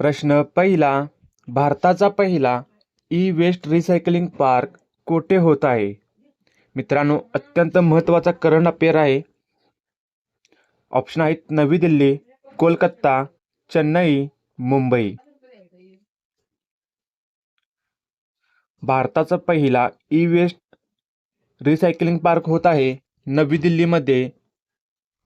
प्रश्न पहिला भारताचा पहिला ई वेस्ट रिसायकलिंग पार्क कोठे होत आहे? मित्रांनो अत्यंत महत्त्वाचा करंट अफेअर आहे. ऑप्शन आहेत नवी दिल्ली कोलकाता चेन्नई मुंबई. भारताचा पहिला ई वेस्ट रिसायकलिंग पार्क होत आहे नवी दिल्लीमध्ये.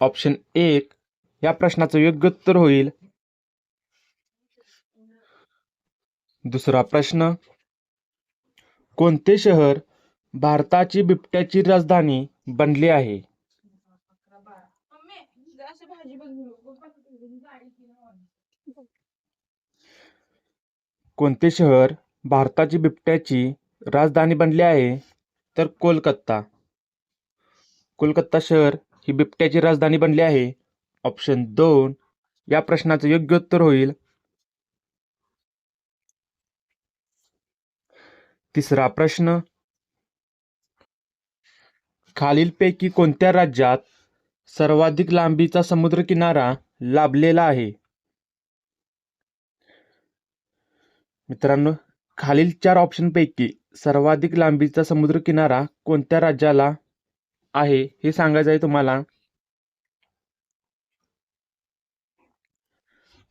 ऑप्शन एक या प्रश्नाचं योग्य उत्तर होईल. दुसरा प्रश्न. कोणते शहर भारताची बिबट्याची राजधानी बनले आहे? कोणते शहर भारताची बिबट्याची राजधानी बनले आहे? तर कोलकाता. कोलकाता शहर ही बिबट्याची राजधानी बनली आहे. ऑप्शन दोन. या प्रश्नाचं योग्य उत्तर होईल. तिसरा प्रश्न. खालीलपैकी कोणत्या राज्यात सर्वाधिक लांबीचा समुद्रकिनारा लाभलेला आहे? मित्रांनो खालील चार ऑप्शनपैकी सर्वाधिक लांबीचा समुद्रकिनारा कोणत्या राज्याला आहे हे सांगायचं आहे तुम्हाला.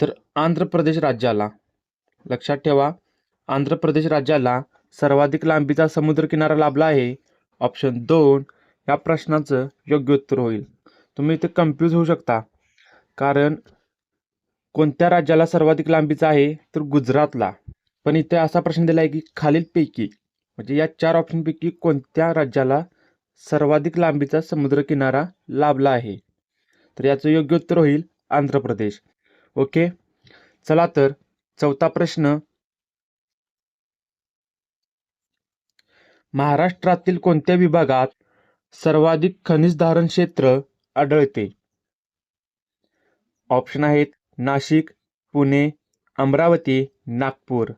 तर आंध्र प्रदेश राज्याला. लक्षात ठेवा आंध्र प्रदेश राज्याला सर्वाधिक लांबीचा समुद्रकिनारा लाभला आहे. ऑप्शन दोन या प्रश्नाचं योग्य उत्तर होईल. तुम्ही इथे कन्फ्यूज होऊ शकता. कारण कोणत्या राज्याला सर्वाधिक लांबीचा आहे? तर गुजरातला. पण इथे असा प्रश्न दिला आहे की खालीलपैकी म्हणजे या चार ऑप्शनपैकी कोणत्या राज्याला सर्वाधिक लांबीचा समुद्रकिनारा लाभला आहे? तर याचं योग्य उत्तर होईल आंध्र प्रदेश. ओके चला तर चौथा प्रश्न. महाराष्ट्रातील कोणत्या विभागात सर्वाधिक खनिज धारण क्षेत्र आढळते? ऑप्शन आहेत नाशिक पुणे अमरावती नागपूर.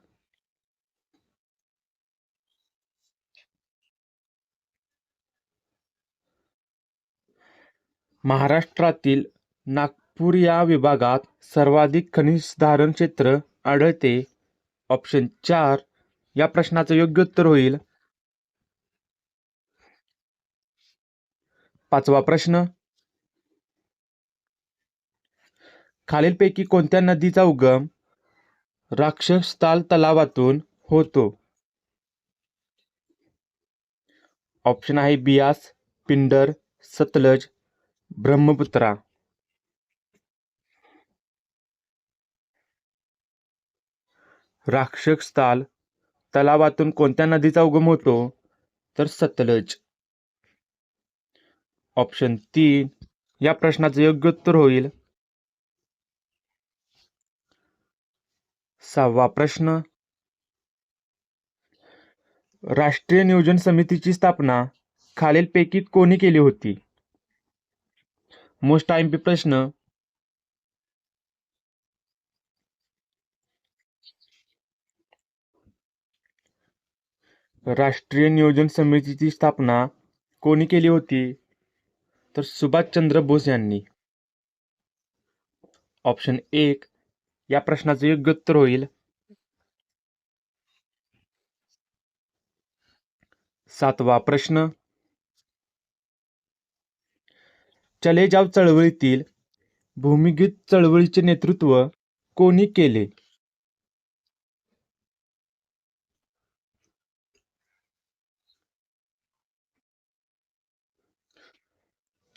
महाराष्ट्रातील नागपूर या विभागात सर्वाधिक खनिज धारण क्षेत्र आढळते. ऑप्शन चार या प्रश्नाचं योग्य उत्तर होईल. पाचवा प्रश्न. खालीलपैकी कोणत्या नदीचा उगम राक्षसताल तलावातून होतो? ऑप्शन आहे बियास पिंडर सतलज ब्रह्मपुत्रा. राक्षसताल तलावातून कोणत्या नदीचा उगम होतो? तर सतलज. ऑप्शन तीन या प्रश्नाचं योग्य उत्तर होईल. सहावा प्रश्न. राष्ट्रीय नियोजन समितीची स्थापना खालीलपैकी कोणी केली होती? मोस्ट टाइम पी प्रश्न. राष्ट्रीय नियोजन समितीची स्थापना कोणी केली होती? तर सुभाषचंद्र बोस यांनी. ऑप्शन एक या प्रश्नाचं योग्य उत्तर होईल. सातवा प्रश्न. चले जाव चळवळीतील भूमिगत चळवळीचे नेतृत्व कोणी केले?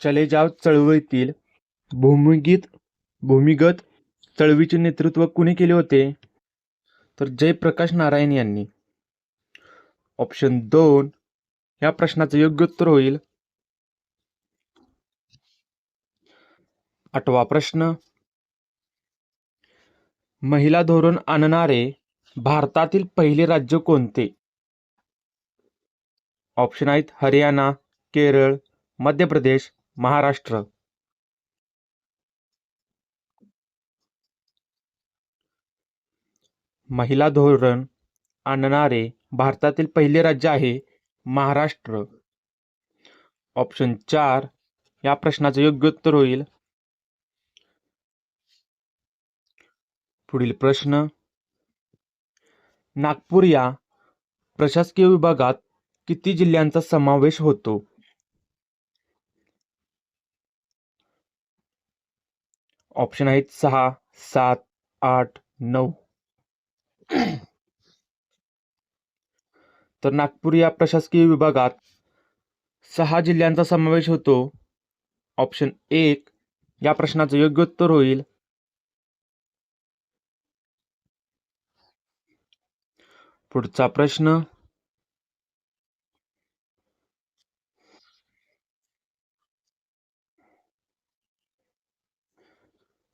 चले जाव चळवळीतील भूमिगीत भूमिगत चळवळीचे नेतृत्व कुणी केले होते? तर जयप्रकाश नारायण यांनी. ऑप्शन दोन या प्रश्नाचं योग्य उत्तर होईल. आठवा प्रश्न. महिला धोरण आणणारे भारतातील पहिले राज्य कोणते? ऑप्शन आहेत हरियाणा केरळ मध्य प्रदेश महाराष्ट्र. महिला धोरण आणणारे भारतातील पहिले राज्य आहे महाराष्ट्र. ऑप्शन चार या प्रश्नाचं योग्य उत्तर होईल. पुढील प्रश्न. नागपूर या प्रशासकीय विभागात किती जिल्ह्यांचा समावेश होतो? ऑप्शन आहेत सहा सात आठ नऊ. तर नागपूर या प्रशासकीय विभागात सहा जिल्ह्यांचा समावेश होतो. ऑप्शन एक या प्रश्नाचं योग्य उत्तर होईल. पुढचा प्रश्न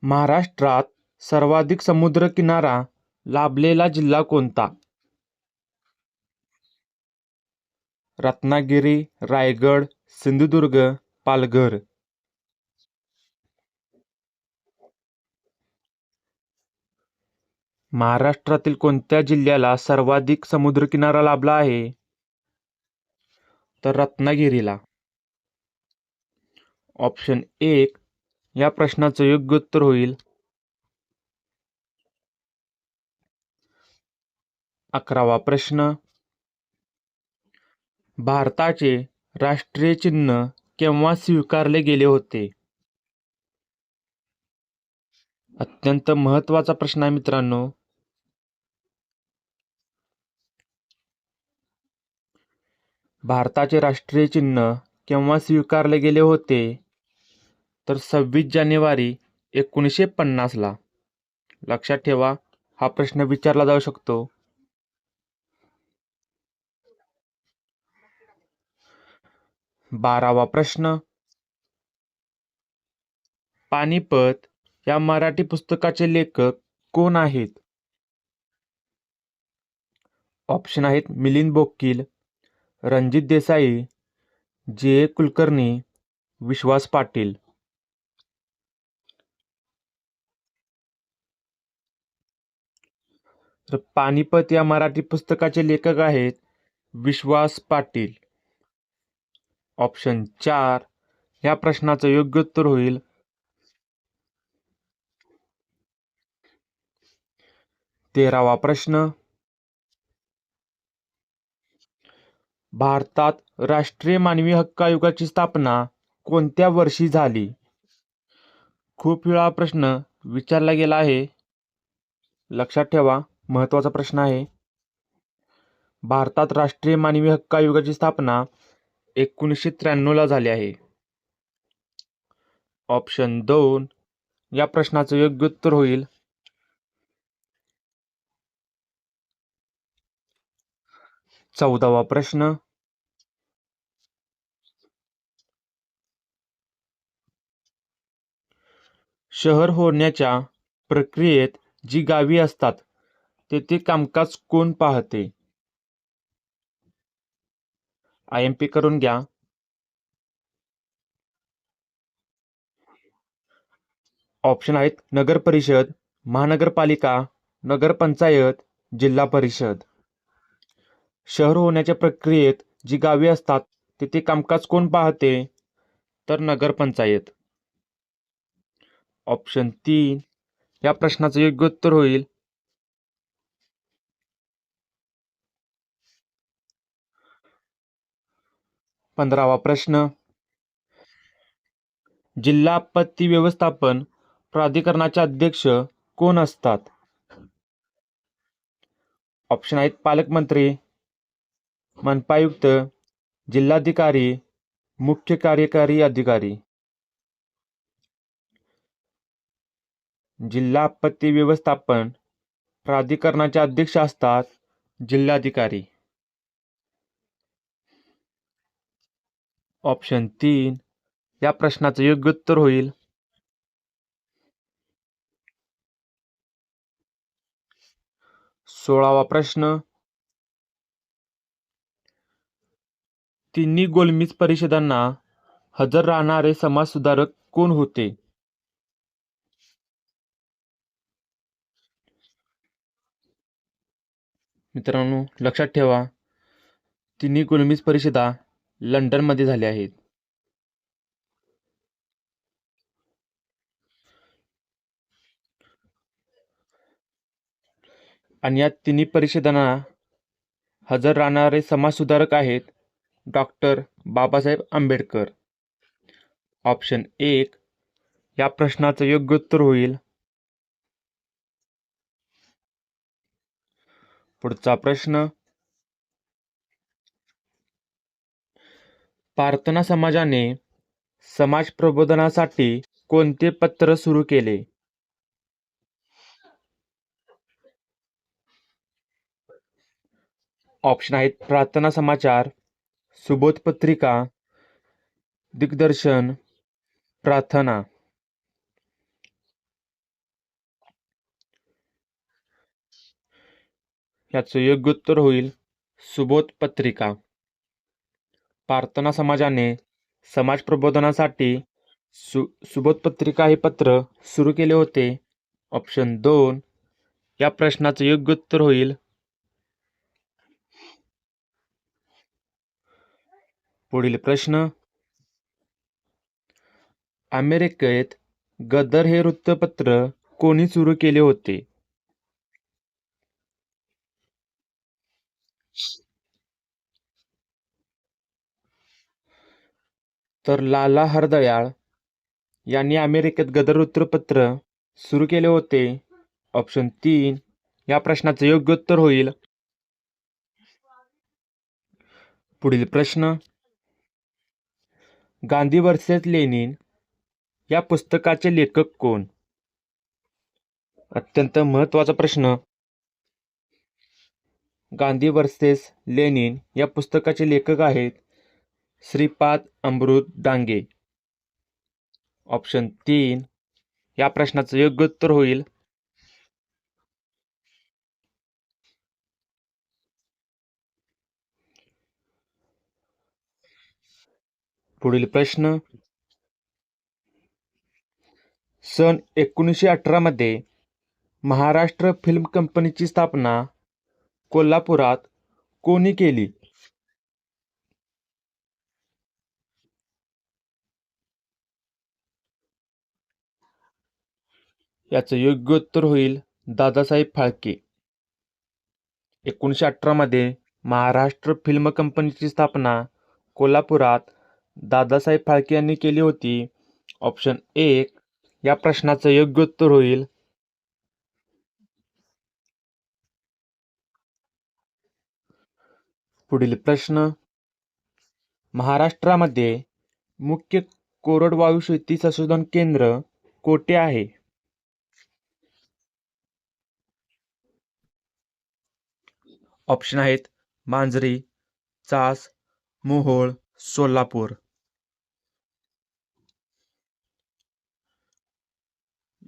महाराष्ट्रात सर्वाधिक समुद्रकिनारा लाभलेला जिल्हा कोणता? रत्नागिरी रायगड सिंधुदुर्ग पालघर. महाराष्ट्रातील कोणत्या जिल्ह्याला सर्वाधिक समुद्रकिनारा लाभला आहे? तर रत्नागिरीला. ऑप्शन एक या प्रश्नाचं योग्य उत्तर होईल. अकरावा प्रश्न. भारताचे राष्ट्रीय चिन्ह केव्हा स्वीकारले गेले होते? अत्यंत महत्त्वाचा प्रश्न आहे मित्रांनो. भारताचे राष्ट्रीय चिन्ह केव्हा स्वीकारले गेले होते? तर सव्वीस जानेवारी एकोणीसशे पन्नासला लक्षात ठेवा हा प्रश्न विचारला जाऊ शकतो. बारावा प्रश्न. पानिपत या मराठी पुस्तकाचे लेखक कोण आहेत? ऑप्शन आहेत मिलिंद बोकील रणजित देसाई जे ए कुलकर्णी विश्वास पाटील. तर पानिपत या मराठी पुस्तकाचे लेखक आहेत विश्वास पाटील. ऑप्शन चार या प्रश्नाचं योग्य उत्तर होईल. तेरावा प्रश्न. भारतात राष्ट्रीय मानवी हक्क आयोगाची स्थापना कोणत्या वर्षी झाली? खूप वेळा प्रश्न विचारला गेला आहे. लक्षात ठेवा. महत्त्वाचा प्रश्न आहे. भारतात राष्ट्रीय मानवी हक्क आयोगाची स्थापना एकोणीसशे त्र्याण्णवला झाली आहे. ऑप्शन दोन या प्रश्नाचं योग्य उत्तर होईल. चौदावा प्रश्न. शहर होण्याच्या प्रक्रियेत जी गावी असतात तेथे कामकाज कोण पाहते? आय एम पी करून घ्या. ऑप्शन आहेत नगर परिषद महानगरपालिका नगरपंचायत जिल्हा परिषद. शहर होण्याच्या प्रक्रियेत जी गावे असतात तिथे कामकाज कोण पाहते? तर नगरपंचायत ऑप्शन तीन. या प्रश्नाचं योग्य उत्तर होईल. पंधरावा प्रश्न. जिल्हा आपत्ती व्यवस्थापन प्राधिकरणाचे अध्यक्ष कोण असतात? ऑप्शन आहेत पालकमंत्री मनपायुक्त जिल्हाधिकारी मुख्य कार्यकारी अधिकारी. जिल्हा आपत्ती व्यवस्थापन प्राधिकरणाचे अध्यक्ष असतात जिल्हाधिकारी. ऑप्शन तीन या प्रश्नाचं योग्य उत्तर होईल. सोळावा प्रश्न. तिन्ही गोलमीज परिषदांना हजर राहणारे समाजसुधारक कोण होते? मित्रांनो लक्षात ठेवा. तिन्ही गोलमीज परिषदा लंडनमध्ये झाले आहेत. आणि या तिन्ही परिषदांना हजर राहणारे समाजसुधारक आहेत डॉक्टर बाबासाहेब आंबेडकर. ऑप्शन एक या प्रश्नाचं योग्य उत्तर होईल. पुढचा प्रश्न प्रार्थना समाजाने समाज प्रबोधनासाठी कोणते पत्र सुरू केले? ऑप्शन आहेत प्रार्थना समाचार सुबोध पत्रिका दिग्दर्शन प्रार्थना. याचं योग्य उत्तर होईल सुबोध पत्रिका. प्रार्थना समाजाने समाज प्रबोधनासाठी सु सुबोध पत्रिका हे पत्र सुरू केले होते. ऑप्शन दोन या प्रश्नाचं योग्य उत्तर होईल. पुढील प्रश्न अमेरिकेत गदर हे वृत्तपत्र कोणी सुरू केले होते? तर लाला हरदयाळ यांनी अमेरिकेत गदर वृत्तपत्र सुरू केले होते. ऑप्शन तीन या प्रश्नाचं योग्य उत्तर होईल. पुढील प्रश्न गांधी वर्सेस लेनिन या पुस्तकाचे लेखक कोण? अत्यंत महत्त्वाचा प्रश्न. गांधी वर्सेस लेनिन या पुस्तकाचे लेखक आहेत. श्रीपाद अमृत डांगे. ऑप्शन तीन. या प्रश्नाचं योग्य उत्तर होईल. पुढील प्रश्न. सन एकोणीसशे अठरामध्ये महाराष्ट्र फिल्म कंपनीची स्थापना कोल्हापुरात कोणी केली? याचं योग्य उत्तर होईल दादासाहेब फाळके. एकोणीसशे अठरामध्ये महाराष्ट्र फिल्म कंपनीची स्थापना कोल्हापुरात दादासाहेब फाळके यांनी केली होती. ऑप्शन एक या प्रश्नाचं योग्य उत्तर होईल. पुढील प्रश्न. महाराष्ट्रामध्ये मुख्य कोरडवायू शेती संशोधन केंद्र कोठे आहे? ऑप्शन आहेत मांजरी चास मोहोळ सोलापूर.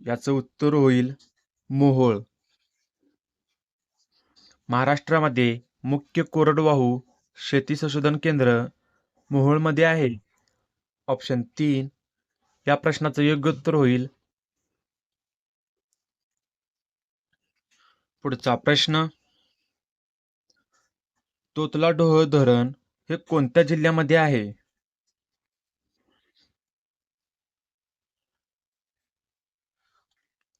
याचं उत्तर होईल मोहोळ. महाराष्ट्रामध्ये मुख्य कोरडवाहू शेती संशोधन केंद्र मोहोळमध्ये आहे. ऑप्शन तीन या प्रश्नाचं योग्य उत्तर होईल. पुढचा प्रश्न तोतलाडोह धरण हे कोणत्या जिल्ह्यामध्ये आहे?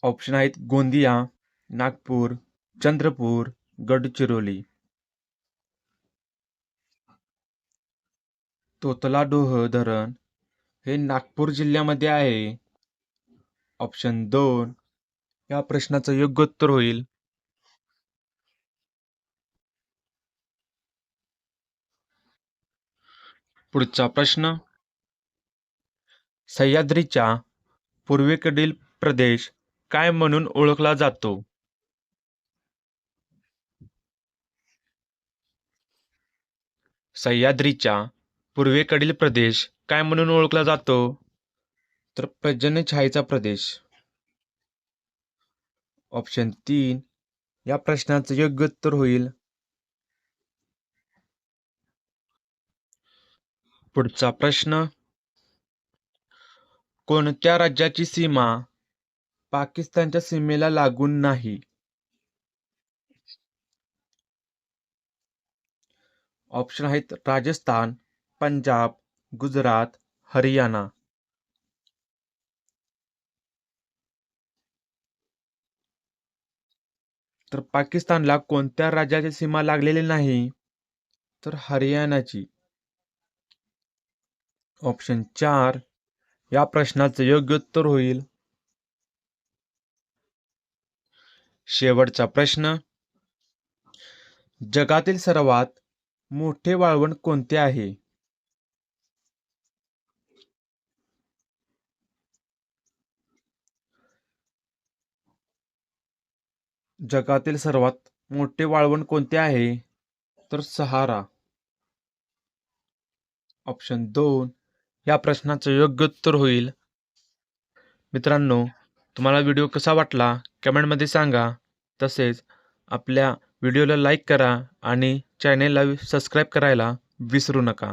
ऑप्शन आहेत गोंदिया नागपूर चंद्रपूर गडचिरोली. तोतलाडोह धरण हे नागपूर जिल्ह्यामध्ये आहे. ऑप्शन दोन या प्रश्नाचं योग्य उत्तर होईल. पुढचा प्रश्न. सह्याद्रीच्या पूर्वेकडील प्रदेश काय म्हणून ओळखला जातो? सह्याद्रीच्या पूर्वेकडील प्रदेश काय म्हणून ओळखला जातो? तर पर्जन्य छायेचा प्रदेश. ऑप्शन तीन या प्रश्नाचं योग्य उत्तर होईल. पुढचा प्रश्न. कोणत्या राज्याची सीमा पाकिस्तानच्या सीमेला लागून नाही? ऑप्शन आहेत राजस्थान पंजाब गुजरात हरियाणा. तर पाकिस्तानला कोणत्या राज्याची सीमा लागलेली नाही? तर हरियाणाची. ऑप्शन चार या प्रश्नाचं योग्य उत्तर होईल. शेवटचा प्रश्न जगातील सर्वात मोठे वाळवण कोणते आहे? जगातील सर्वात मोठे वाळवण कोणते आहे? तर सहारा. ऑप्शन दोन या प्रश्नाचं योग्य उत्तर होईल. मित्रांनो तुम्हाला व्हिडिओ कसा वाटला? कमेंटमध्ये सांगा. तसेच आपल्या व्हिडिओला लाईक करा आणि चॅनेलला सबस्क्राईब करायला विसरू नका.